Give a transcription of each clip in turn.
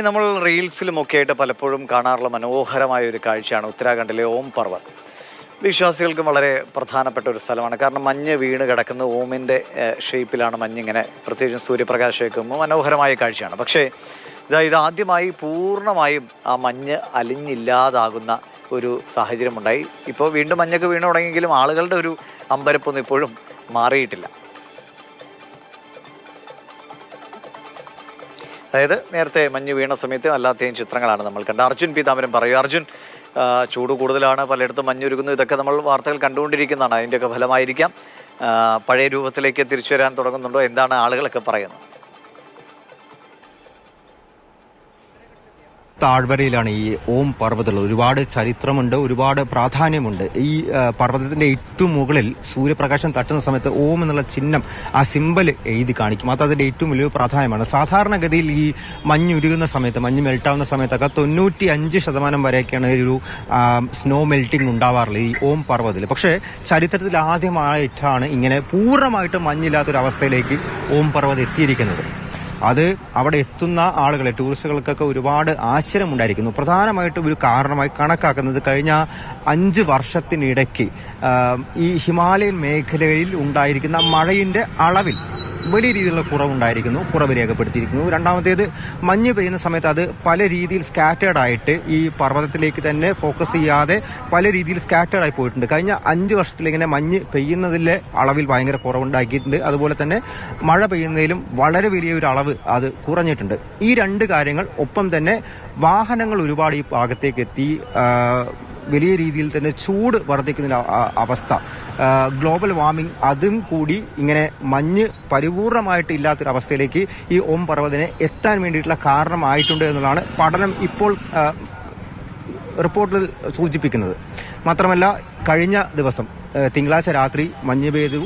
നമ്മൾ റീൽസിലും ഒക്കെ ആയിട്ട് പലപ്പോഴും കാണാറുള്ള മനോഹരമായ ഒരു കാഴ്ചയാണ് ഉത്തരാഖണ്ഡിലെ ഓം പർവത്. വിശ്വാസികൾക്കും വളരെ പ്രധാനപ്പെട്ട ഒരു സ്ഥലമാണ്. കാരണം മഞ്ഞ് വീണ് കിടക്കുന്ന ഓമിന്റെ ഷേപ്പിലാണ് മഞ്ഞിങ്ങനെ പ്രത്യേകിച്ചും സൂര്യപ്രകാശമൊക്കെ മനോഹരമായ കാഴ്ചയാണ്. പക്ഷേ ഇതാ ഇത് ആദ്യമായി പൂർണമായും ആ മഞ്ഞ് അലിഞ്ഞില്ലാതാകുന്ന ഒരു സാഹചര്യമുണ്ടായി. ഇപ്പോൾ വീണ്ടും മഞ്ഞൊക്കെ വീണ് തുടങ്ങിയെങ്കിലും ആളുകളുടെ ഒരു അമ്പരപ്പൊന്നും ഇപ്പോഴും മാറിയിട്ടില്ല. അതായത് നേരത്തെ മഞ്ഞ് വീണ സമയത്ത് അല്ലാത്തയും ചിത്രങ്ങളാണ് നമ്മൾ കണ്ട അർജുൻ പീതാമരൻ പറയൂ. അർജുൻ ചൂട് കൂടുതലാണ് പലയിടത്തും മഞ്ഞുരുകുന്നു ഇതൊക്കെ നമ്മൾ വാർത്തകൾ കണ്ടുകൊണ്ടിരിക്കുന്നതാണ്. അതിന്റെയൊക്കെ ഫലമായിരിക്കാം. പഴയ രൂപത്തിലേക്ക് തിരിച്ചു വരാൻ തുടങ്ങുന്നുണ്ടോ? എന്താണ് ആളുകളൊക്കെ പറയുന്നത്? താഴ്വരയിലാണ് ഈ ഓം പർവതമുള്ളത്. ഒരുപാട് ചരിത്രമുണ്ട് ഒരുപാട് പ്രാധാന്യമുണ്ട്. ഈ പർവതത്തിന്റെ ഏറ്റവും മുകളിൽ സൂര്യപ്രകാശം തട്ടുന്ന സമയത്ത് ഓം എന്നുള്ള ചിഹ്നം ആ സിമ്പൽ എഴുതി കാണിക്കും. അത് അതിന്റെ ഏറ്റവും വലിയ പ്രാധാന്യമാണ്. സാധാരണഗതിയിൽ ഈ മഞ്ഞുരുകുന്ന സമയത്ത് മഞ്ഞ് മെൽട്ടാവുന്ന സമയത്തൊക്കെ തൊണ്ണൂറ്റി അഞ്ച് ശതമാനം വരെയൊക്കെയാണ് ഒരു സ്നോ മെൽറ്റിംഗ് ഉണ്ടാവാറുള്ളത് ഈ ഓം പർവതത്തിൽ. പക്ഷേ ചരിത്രത്തിൽ ആദ്യമായിട്ടാണ് ഇങ്ങനെ പൂർണമായിട്ടും മഞ്ഞില്ലാത്തൊരു അവസ്ഥയിലേക്ക് ഓം പർവതം എത്തിയിരിക്കുന്നത്. അത് അവിടെ എത്തുന്ന ആളുകളെ ടൂറിസ്റ്റുകൾക്കൊക്കെ ഒരുപാട് ആശ്ചര്യമുണ്ടായിരിക്കുന്നു. പ്രധാനമായിട്ടും ഒരു കാരണമായി കണക്കാക്കുന്നത് കഴിഞ്ഞ അഞ്ച് വർഷത്തിനിടയ്ക്ക് ഈ ഹിമാലയൻ മേഖലയിൽ ഉണ്ടായിരിക്കുന്ന മഴയുടെ അളവിൽ വലിയ രീതിയിലുള്ള കുറവുണ്ടായിരിക്കുന്നു കുറവ് രേഖപ്പെടുത്തിയിരിക്കുന്നു. രണ്ടാമത്തേത് മഞ്ഞ് പെയ്യുന്ന സമയത്ത് അത് പല രീതിയിൽ സ്കാറ്റേഡ് ആയിട്ട് ഈ പർവതത്തിലേക്ക് തന്നെ ഫോക്കസ് ചെയ്യാതെ പല രീതിയിൽ സ്കാറ്റേഡ് ആയി പോയിട്ടുണ്ട്. കഴിഞ്ഞ അഞ്ച് വർഷത്തിലിങ്ങനെ മഞ്ഞ് പെയ്യുന്നതിലെ അളവിൽ ഭയങ്കര കുറവുണ്ടാക്കിയിട്ടുണ്ട്. അതുപോലെ തന്നെ മഴ പെയ്യുന്നതിലും വളരെ വലിയ ഒരു അളവ് അത് കുറഞ്ഞിട്ടുണ്ട്. ഈ രണ്ട് കാര്യങ്ങൾ ഒപ്പം തന്നെ വാഹനങ്ങൾ ഒരുപാട് ഈ ഭാഗത്തേക്ക് എത്തി വലിയ രീതിയിൽ തന്നെ ചൂട് വർദ്ധിക്കുന്ന അവസ്ഥ. ഗ്ലോബൽ വാർമിംഗ് അതും കൂടി ഇങ്ങനെ മഞ്ഞ് പരിപൂർണമായിട്ട് ഇല്ലാത്തൊരു അവസ്ഥയിലേക്ക് ഈ ഓം പർവതിനെ എത്താൻ വേണ്ടിയിട്ടുള്ള കാരണമായിട്ടുണ്ട് എന്നുള്ളതാണ് പഠനം ഇപ്പോൾ റിപ്പോർട്ടിൽ സൂചിപ്പിക്കുന്നത്. മാത്രമല്ല കഴിഞ്ഞ ദിവസം തിങ്കളാഴ്ച രാത്രി മഞ്ഞ് പെയ്തു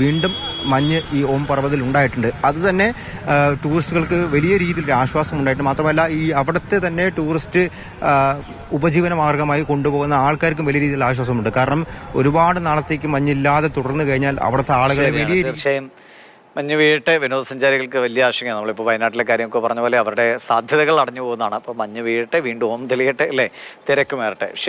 വീണ്ടും മഞ്ഞ് ഈ ഓം പർവതിൽ ഉണ്ടായിട്ടുണ്ട്. അത് തന്നെ ടൂറിസ്റ്റുകൾക്ക് വലിയ രീതിയിൽ ആശ്വാസം ഉണ്ടായിട്ടുണ്ട്. മാത്രമല്ല ഈ അവിടുത്തെ തന്നെ ടൂറിസ്റ്റ് ഉപജീവന മാർഗമായി കൊണ്ടുപോകുന്ന ആൾക്കാർക്കും വലിയ രീതിയിൽ ആശ്വാസമുണ്ട്. കാരണം ഒരുപാട് നാളത്തേക്ക് മഞ്ഞില്ലാതെ തുടർന്നു കഴിഞ്ഞാൽ അവിടുത്തെ ആളുകളെ വലിയ തീർച്ചയായും. മഞ്ഞ് വീഴട്ടെ വിനോദസഞ്ചാരികൾക്ക് വലിയ ആശങ്കയാണ്. നമ്മളിപ്പോൾ വയനാട്ടിലെ കാര്യമൊക്കെ പറഞ്ഞ പോലെ അവരുടെ സാധ്യതകൾ അടഞ്ഞു പോകുന്നതാണ്. അപ്പോൾ മഞ്ഞ് വീഴട്ടെ വീണ്ടും ഓം തെളിയട്ടെ അല്ലേ? തിരക്കുമേറട്ടെ ശരി.